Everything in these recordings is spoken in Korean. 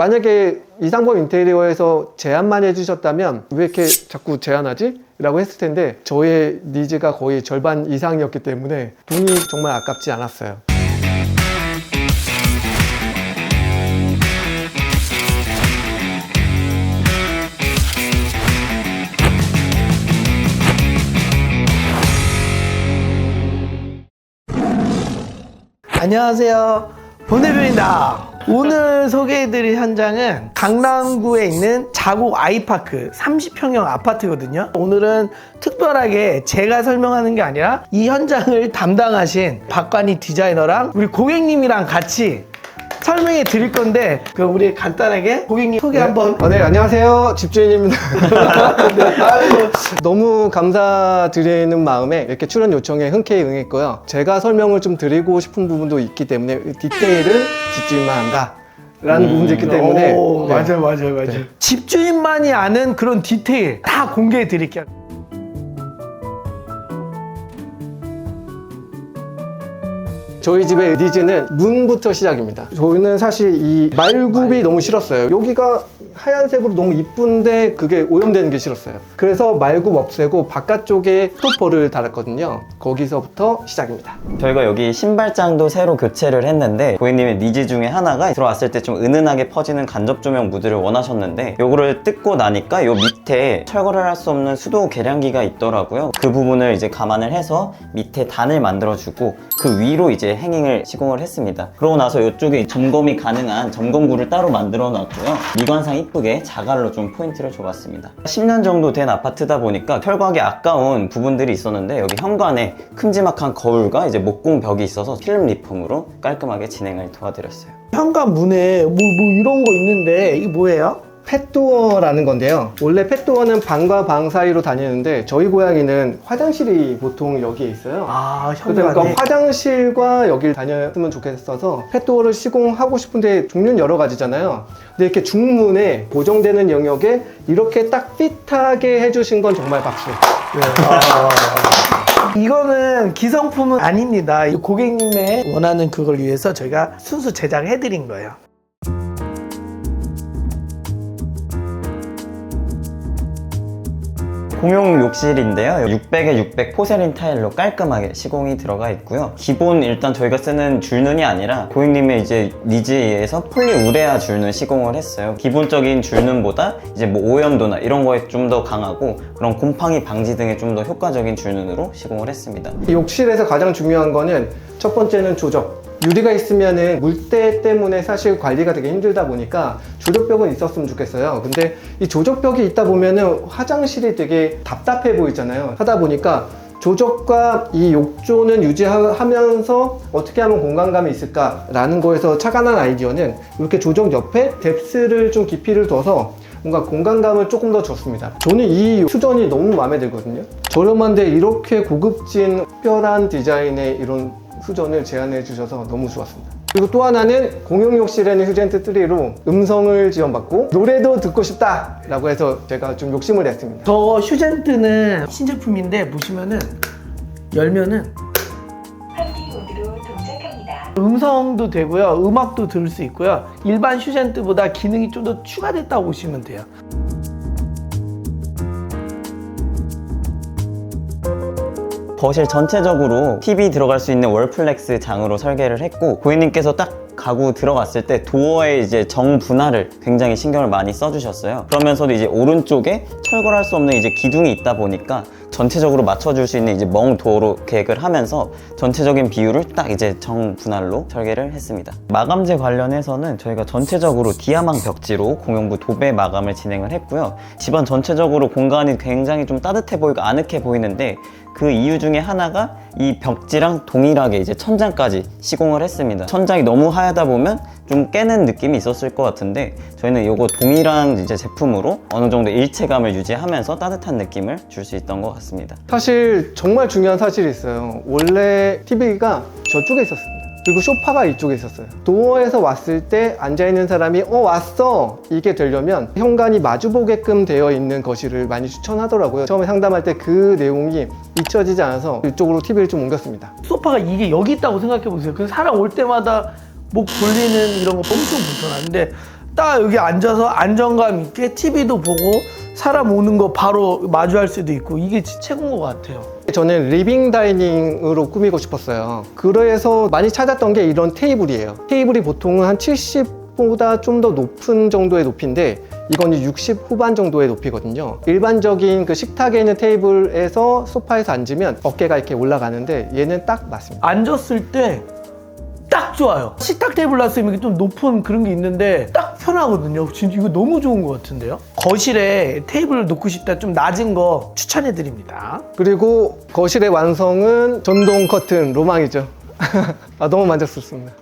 만약에 이상범 인테리어에서 제안만 해주셨다면 왜 이렇게 자꾸 제안하지? 라고 했을 텐데 저의 니즈가 거의 절반 이상이었기 때문에 돈이 정말 아깝지 않았어요. 안녕하세요. 본대변입니다. 오늘 소개해드릴 현장은 강남구에 있는 자곡 아이파크 30평형 아파트거든요. 오늘은 특별하게 제가 설명하는 게 아니라 이 현장을 담당하신 박관희 디자이너랑 우리 고객님이랑 같이 설명해 드릴 건데 그 우리 간단하게 고객님 소개 한번 어, 네, 안녕하세요. 집주인입니다. 너무 감사드리는 마음에 이렇게 출연 요청에 흔쾌히 응했고요. 제가 설명을 좀 드리고 싶은 부분도 있기 때문에 디테일은 집주인만 한다. 라는 부분도 있기 때문에 오, 네. 맞아요 맞아요 맞아요 집주인만이 아는 그런 디테일 다 공개해 드릴게요 저희 집의 니즈는 문부터 시작입니다. 저희는 사실 이 말굽이 너무 싫었어요. 여기가 하얀색으로 너무 이쁜데 그게 오염되는 게 싫었어요. 그래서 말굽 없애고 바깥쪽에 스토퍼를 달았거든요. 거기서부터 시작입니다. 저희가 여기 신발장도 새로 교체를 했는데 고객님의 니즈 중에 하나가 들어왔을 때 좀 은은하게 퍼지는 간접 조명 무드를 원하셨는데 요거를 뜯고 나니까 요 밑에 철거를 할 수 없는 수도 계량기가 있더라고요 그 부분을 이제 감안을 해서 밑에 단을 만들어주고 그 위로 이제 행잉을 시공을 했습니다 그러고 나서 이쪽에 점검이 가능한 점검구를 따로 만들어 놨고요 미관상 이쁘게 자갈로 좀 포인트를 줘봤습니다 10년 정도 된 아파트다 보니까 철거하기 아까운 부분들이 있었는데 여기 현관에 큼지막한 거울과 이제 목공 벽이 있어서 필름 리폼으로 깔끔하게 진행을 도와드렸어요 현관 문에 뭐, 뭐 이런 거 있는데 이게 뭐예요? 펫도어라는 건데요. 원래 펫도어는 방과 방 사이로 다니는데 저희 고양이는 화장실이 보통 여기에 있어요. 아 그러니까 현관에 화장실과 여길 다녔으면 좋겠어서 펫도어를 시공하고 싶은데 종류는 여러 가지잖아요. 근데 이렇게 중문에 고정되는 영역에 이렇게 딱 핏하게 해주신 건 정말 박수. 이거는 기성품은 아닙니다 이 고객님의 원하는 그걸 위해서 저희가 순수 제작해 드린 거예요 공용 욕실인데요. 600에 600 포세린 타일로 깔끔하게 시공이 들어가 있고요. 기본 일단 저희가 쓰는 줄눈이 아니라 고객님의 이제 니즈에 의해서 폴리 우레아 줄눈 시공을 했어요. 기본적인 줄눈보다 이제 뭐 오염도나 이런 거에 좀 더 강하고 그런 곰팡이 방지 등에 좀 더 효과적인 줄눈으로 시공을 했습니다. 이 욕실에서 가장 중요한 거는 첫 번째는 조적. 유리가 있으면은 물때 때문에 사실 관리가 되게 힘들다 보니까 조적벽은 있었으면 좋겠어요. 근데 이 조적벽이 있다 보면은 화장실이 되게 답답해 보이잖아요. 하다 보니까 조적과 이 욕조는 유지하면서 어떻게 하면 공간감이 있을까라는 거에서 착안한 아이디어는 이렇게 조적 옆에 뎁스를 좀 깊이를 둬서 뭔가 공간감을 조금 더 줬습니다. 저는 이 수전이 너무 마음에 들거든요. 저렴한데 이렇게 고급진 특별한 디자인의 이런 수전을 제안해 주셔서 너무 좋았습니다. 그리고 또 하나는 공용 욕실에는 휴젠트 3로 음성을 지원받고 노래도 듣고 싶다 라고 해서 제가 좀 욕심을 냈습니다. 저 휴젠트는 신제품인데 보시면은 열면은 헐리우드로 동작합니다. 음성도 되고요 음악도 들을 수 있고요 일반 휴젠트보다 기능이 좀 더 추가됐다고 보시면 돼요 거실 전체적으로 TV 들어갈 수 있는 월플렉스 장으로 설계를 했고 고객님께서 딱 가구 들어갔을 때 도어의 이제 정 분할을 굉장히 신경을 많이 써주셨어요. 그러면서도 이제 오른쪽에 철거할 수 없는 이제 기둥이 있다 보니까 전체적으로 맞춰줄 수 있는 이제 멍 도어로 계획을 하면서 전체적인 비율을 딱 이제 정 분할로 설계를 했습니다. 마감재 관련해서는 저희가 전체적으로 디아망 벽지로 공용부 도배 마감을 진행을 했고요. 집안 전체적으로 공간이 굉장히 좀 따뜻해 보이고 아늑해 보이는데 그 이유 중에 하나가 이 벽지랑 동일하게 이제 천장까지 시공을 했습니다. 천장이 너무 하얗다 보면 좀 깨는 느낌이 있었을 것 같은데 저희는 이거 동일한 이제 제품으로 어느 정도 일체감을 유지하면서 따뜻한 느낌을 줄 수 있던 것 같습니다. 사실 정말 중요한 사실이 있어요. 원래 TV가 저쪽에 있었습니다. 그리고 소파가 이쪽에 있었어요. 도어에서 왔을 때 앉아있는 사람이 어 왔어 이게 되려면 현관이 마주보게끔 되어 있는 거실을 많이 추천하더라고요. 처음에 상담할 때 그 내용이 잊혀지지 않아서 이쪽으로 TV를 좀 옮겼습니다. 소파가 이게 여기 있다고 생각해 보세요 그 사람 올 때마다 목 돌리는 이런 거 엄청 불편한데 딱 여기 앉아서 안정감 있게 TV도 보고 사람 오는 거 바로 마주할 수도 있고 이게 최고인 것 같아요. 저는 리빙 다이닝으로 꾸미고 싶었어요. 그래서 많이 찾았던 게 이런 테이블이에요. 테이블이 보통은 한 70보다 좀 더 높은 정도의 높이인데 이건 60 후반 정도의 높이거든요. 일반적인 그 식탁에 있는 테이블에서 소파에서 앉으면 어깨가 이렇게 올라가는데 얘는 딱 맞습니다. 앉았을 때딱 좋아요. 식탁 테이블 놨으면 이게 좀 높은 그런 게 있는데 딱 편하거든요. 진짜 이거 너무 좋은 것 같은데요? 거실에 테이블을 놓고 싶다 좀 낮은 거 추천해 드립니다. 그리고 거실의 완성은 전동 커튼 로망이죠. 아, 너무 만족스럽습니다.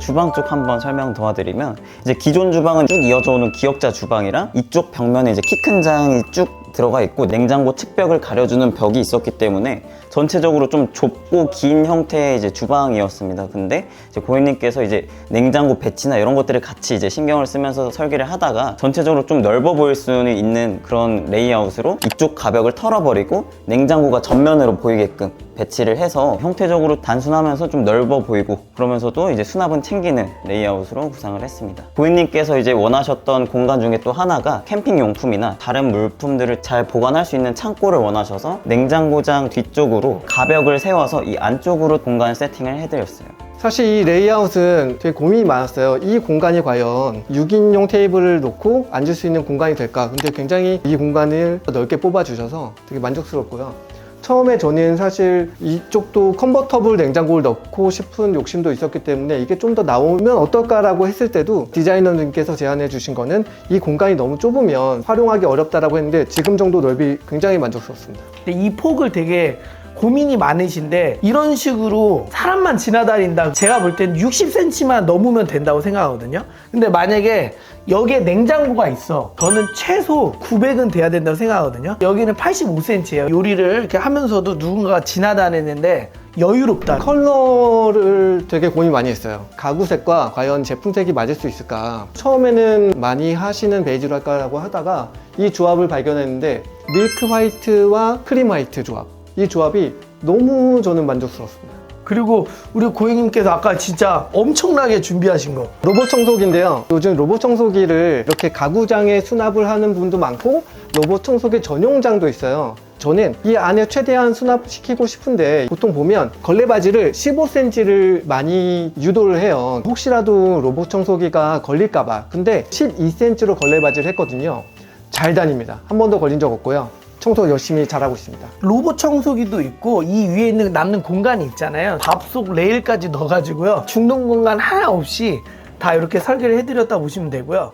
주방 쪽 한번 설명 도와드리면 이제 기존 주방은 쭉 이어져 오는 기역자 주방이랑 이쪽 벽면에 이제 키 큰 장이 쭉 들어가 있고 냉장고 측벽을 가려주는 벽이 있었기 때문에 전체적으로 좀 좁고 긴 형태의 이제 주방이었습니다. 근데 이제 고객님께서 이제 냉장고 배치나 이런 것들을 같이 이제 신경을 쓰면서 설계를 하다가 전체적으로 좀 넓어 보일 수는 있는 그런 레이아웃으로 이쪽 가벽을 털어버리고 냉장고가 전면으로 보이게끔 배치를 해서 형태적으로 단순하면서 좀 넓어 보이고 그러면서도 이제 수납은 챙기는 레이아웃으로 구상을 했습니다. 고객님께서 이제 원하셨던 공간 중에 또 하나가 캠핑 용품이나 다른 물품들을 잘 보관할 수 있는 창고를 원하셔서 냉장고장 뒤쪽으로 가벽을 세워서 이 안쪽으로 공간 세팅을 해드렸어요. 사실 이 레이아웃은 되게 고민이 많았어요. 이 공간이 과연 6인용 테이블을 놓고 앉을 수 있는 공간이 될까? 근데 굉장히 이 공간을 넓게 뽑아주셔서 되게 만족스럽고요. 처음에 저는 사실 이쪽도 컨버터블 냉장고를 넣고 싶은 욕심도 있었기 때문에 이게 좀 더 나오면 어떨까라고 했을 때도 디자이너님께서 제안해 주신 거는 이 공간이 너무 좁으면 활용하기 어렵다라고 했는데 지금 정도 넓이 굉장히 만족스럽습니다. 이 폭을 되게 고민이 많으신데 이런 식으로 사람만 지나다닌다 제가 볼 땐 60cm만 넘으면 된다고 생각하거든요 근데 만약에 여기에 냉장고가 있어 저는 최소 900은 돼야 된다고 생각하거든요 여기는 85cm예요 요리를 이렇게 하면서도 누군가가 지나다니는데 여유롭다 컬러를 되게 고민 많이 했어요. 가구색과 과연 제품색이 맞을 수 있을까? 처음에는 많이 하시는 베이지로 할까라고 하다가 이 조합을 발견했는데 밀크 화이트와 크림 화이트 조합. 이 조합이 너무 저는 만족스럽습니다. 그리고 우리 고객님께서 아까 진짜 엄청나게 준비하신 거 로봇 청소기인데요. 요즘 로봇 청소기를 이렇게 가구장에 수납을 하는 분도 많고 로봇 청소기 전용장도 있어요. 저는 이 안에 최대한 수납시키고 싶은데 보통 보면 걸레바지를 15cm를 많이 유도를 해요. 혹시라도 로봇 청소기가 걸릴까봐. 근데 12cm로 걸레바지를 했거든요. 잘 다닙니다. 한 번도 걸린 적 없고요. 청소 열심히 잘하고 있습니다. 로봇 청소기도 있고 이 위에 있는 남는 공간이 있잖아요 밥속 레일까지 넣어가지고요 중동 공간 하나 없이 다 이렇게 설계를 해드렸다 보시면 되고요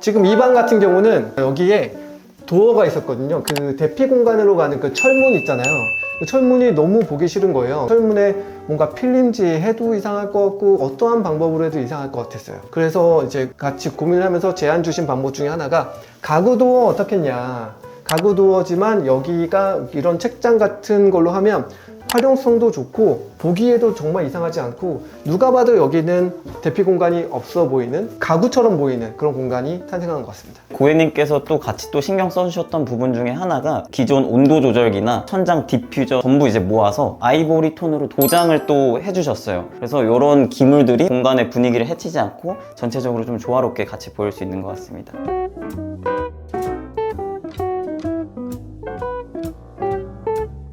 지금 이 방 같은 경우는 여기에 도어가 있었거든요. 그 대피 공간으로 가는 그 철문 있잖아요. 그 철문이 너무 보기 싫은 거예요. 철문에 뭔가 필름지 해도 이상할 것 같고 어떠한 방법으로 해도 이상할 것 같았어요. 그래서 이제 같이 고민을 하면서 제안 주신 방법 중에 하나가 가구 도어 어떻겠냐. 가구 도어지만 여기가 이런 책장 같은 걸로 하면 활용성도 좋고 보기에도 정말 이상하지 않고 누가 봐도 여기는 대피 공간이 없어 보이는 가구처럼 보이는 그런 공간이 탄생하는 것 같습니다. 고객님께서 또 같이 또 신경 써주셨던 부분 중에 하나가 기존 온도 조절기나 천장 디퓨저 전부 이제 모아서 아이보리 톤으로 도장을 또 해주셨어요. 그래서 이런 기물들이 공간의 분위기를 해치지 않고 전체적으로 좀 조화롭게 같이 보일 수 있는 것 같습니다.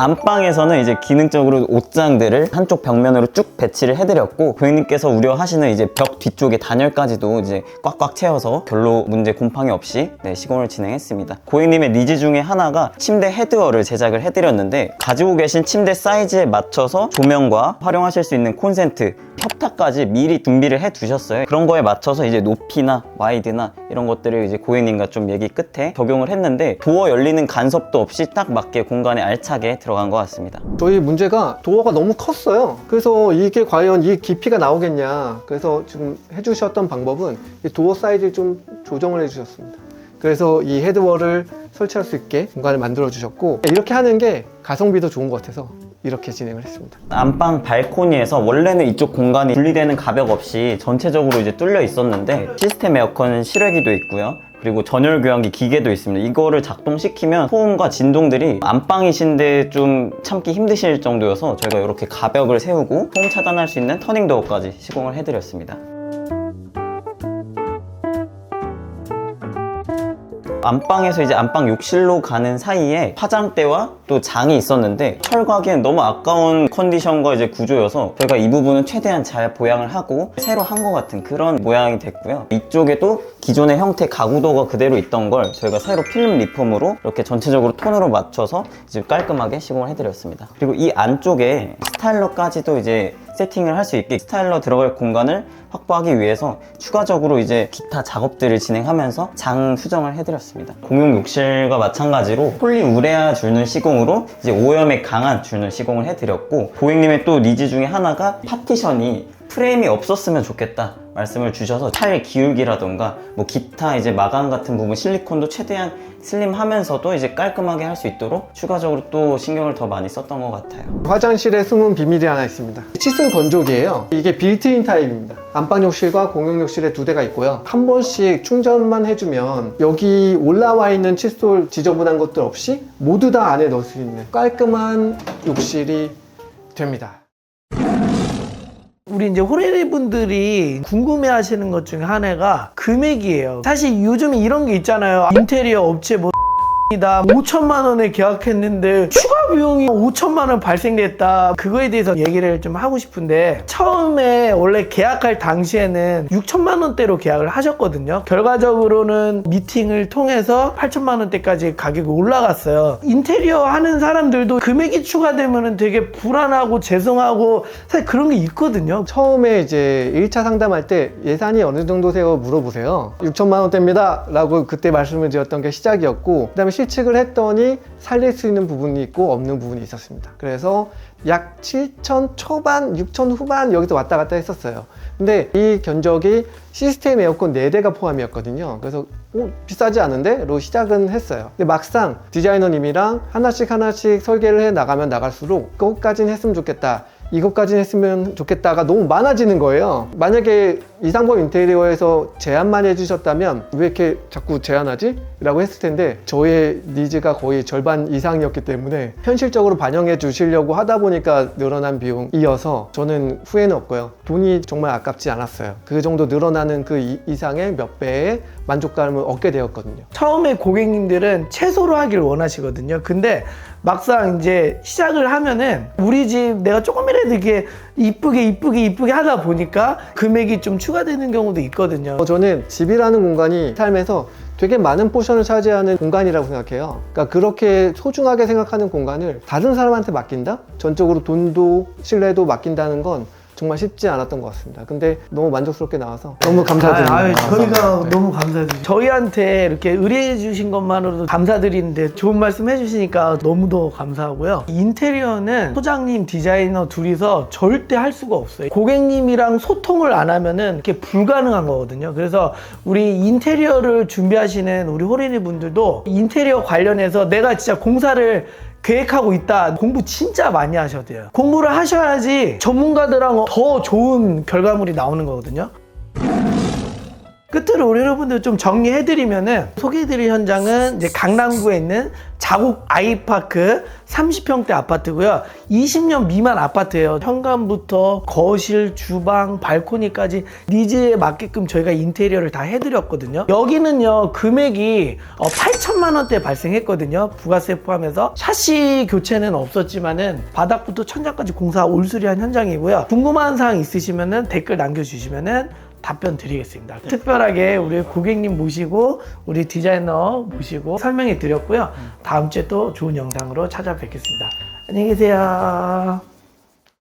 안방에서는 이제 기능적으로 옷장들을 한쪽 벽면으로 쭉 배치를 해드렸고 고객님께서 우려하시는 이제 벽 뒤쪽에 단열까지도 이제 꽉꽉 채워서 별로 문제 곰팡이 없이 네, 시공을 진행했습니다. 고객님의 니즈 중에 하나가 침대 헤드워를 제작을 해드렸는데 가지고 계신 침대 사이즈에 맞춰서 조명과 활용하실 수 있는 콘센트, 협탁까지 미리 준비를 해 두셨어요. 그런 거에 맞춰서 이제 높이나 와이드나 이런 것들을 이제 고객님과 좀 얘기 끝에 적용을 했는데 도어 열리는 간섭도 없이 딱 맞게 공간에 알차게 들어간 것 같습니다. 저희 문제가 도어가 너무 컸어요. 그래서 이게 과연 이 깊이가 나오겠냐. 그래서 지금 해주셨던 방법은 이 도어 사이즈를 좀 조정을 해주셨습니다. 그래서 이 헤드워를 설치할 수 있게 공간을 만들어 주셨고 이렇게 하는 게 가성비도 좋은 것 같아서 이렇게 진행을 했습니다. 안방 발코니에서 원래는 이쪽 공간이 분리되는 가벽 없이 전체적으로 이제 뚫려 있었는데 시스템 에어컨 실외기도 있고요. 그리고 전열 교환기 기계도 있습니다. 이거를 작동시키면 소음과 진동들이 안방이신데 좀 참기 힘드실 정도여서 저희가 이렇게 가벽을 세우고 소음 차단할 수 있는 터닝 도어까지 시공을 해드렸습니다. 안방에서 이제 안방 욕실로 가는 사이에 화장대와 또 장이 있었는데 철거하기엔 너무 아까운 컨디션과 이제 구조여서 저희가 이 부분은 최대한 잘 보양을 하고 새로 한 것 같은 그런 모양이 됐고요. 이쪽에도 기존의 형태 가구도가 그대로 있던 걸 저희가 새로 필름 리폼으로 이렇게 전체적으로 톤으로 맞춰서 이제 깔끔하게 시공을 해드렸습니다. 그리고 이 안쪽에 스타일러까지도 이제 세팅을 할 수 있게 스타일러 들어갈 공간을 확보하기 위해서 추가적으로 이제 기타 작업들을 진행하면서 장 수정을 해드렸습니다. 공용 욕실과 마찬가지로 폴리우레아 줄눈 시공으로 이제 오염에 강한 줄눈 시공을 해드렸고 고객님의 또 니즈 중에 하나가 파티션이 프레임이 없었으면 좋겠다 말씀을 주셔서 차의 기울기라던가 뭐 기타 이제 마감 같은 부분 실리콘도 최대한 슬림하면서도 이제 깔끔하게 할 수 있도록 추가적으로 또 신경을 더 많이 썼던 것 같아요. 화장실에 숨은 비밀이 하나 있습니다. 칫솔 건조기예요. 이게 빌트인 타입입니다. 안방 욕실과 공용 욕실에 두 대가 있고요. 한 번씩 충전만 해주면 여기 올라와 있는 칫솔 지저분한 것들 없이 모두 다 안에 넣을 수 있는 깔끔한 욕실이 됩니다. 우리 이제 호레리 분들이 궁금해 하시는 것 중에 하나가 금액이에요. 사실 요즘 이런 게 있잖아요. 인테리어 업체 뭐 다 5천만 원에 계약했는데 추가 비용이 5천만 원 발생됐다. 그거에 대해서 얘기를 좀 하고 싶은데 처음에 원래 계약할 당시에는 6천만 원대로 계약을 하셨거든요. 결과적으로는 미팅을 통해서 8천만 원대까지 가격이 올라갔어요. 인테리어 하는 사람들도 금액이 추가되면 되게 불안하고 죄송하고 사실 그런 게 있거든요. 처음에 이제 1차 상담할 때 예산이 어느 정도세요 물어보세요. 6천만 원대입니다. 라고 그때 말씀을 드렸던 게 시작이었고, 그 다음에 실측을 했더니 살릴 수 있는 부분이 있고 없는 부분이 있었습니다. 그래서 약 7천 초반, 6천 후반 여기서 왔다 갔다 했었어요. 근데 이 견적이 시스템 에어컨 4대가 포함이었거든요. 그래서 어, 비싸지 않은데? 로 시작은 했어요. 근데 막상 디자이너님이랑 하나씩 하나씩 설계를 해 나가면 나갈수록 그것까진 했으면 좋겠다. 이것까지 했으면 좋겠다가 너무 많아지는 거예요. 만약에 이상범 인테리어에서 제안만 해주셨다면 왜 이렇게 자꾸 제안하지? 라고 했을 텐데 저의 니즈가 거의 절반 이상이었기 때문에 현실적으로 반영해 주시려고 하다 보니까 늘어난 비용이어서 저는 후회는 없고요. 돈이 정말 아깝지 않았어요. 그 정도 늘어나는 그 이- 이상의 몇 배의 만족감을 얻게 되었거든요. 처음에 고객님들은 최소로 하길 원하시거든요. 근데 막상 이제 시작을 하면은 우리 집 내가 조금이라도 이렇게 이쁘게 이쁘게 이쁘게 하다 보니까 금액이 좀 추가되는 경우도 있거든요. 어, 저는 집이라는 공간이 삶에서 되게 많은 포션을 차지하는 공간이라고 생각해요. 그러니까 그렇게 소중하게 생각하는 공간을 다른 사람한테 맡긴다? 전적으로 돈도 신뢰도 맡긴다는 건 정말 쉽지 않았던 것 같습니다. 근데 너무 만족스럽게 나와서 너무 감사드립니다. 아유, 저희가 네. 너무 감사드립니다. 저희한테 이렇게 의뢰해 주신 것만으로도 감사드리는데 좋은 말씀 해주시니까 너무도 감사하고요. 인테리어는 소장님, 디자이너 둘이서 절대 할 수가 없어요. 고객님이랑 소통을 안 하면은 이렇게 불가능한 거거든요. 그래서 우리 인테리어를 준비하시는 우리 호리니 분들도 인테리어 관련해서 내가 진짜 공사를 계획하고 있다. 공부 진짜 많이 하셔야 돼요. 공부를 하셔야지 전문가들하고 더 좋은 결과물이 나오는 거거든요. 끝으로 우리 여러분들 좀 정리해드리면은 소개해드릴 현장은 이제 강남구에 있는 자국 아이파크 30평대 아파트고요. 20년 미만 아파트예요. 현관부터 거실, 주방, 발코니까지 니즈에 맞게끔 저희가 인테리어를 다 해드렸거든요. 여기는요 금액이 8천만 원대 발생했거든요. 부가세 포함해서 샤시 교체는 없었지만은 바닥부터 천장까지 공사 올수리한 현장이고요. 궁금한 사항 있으시면은 댓글 남겨주시면은 답변 드리겠습니다. 특별하게 우리 고객님 모시고 우리 디자이너 모시고 설명해 드렸고요. 다음 주에 또 좋은 영상으로 찾아뵙겠습니다. 안녕히 계세요.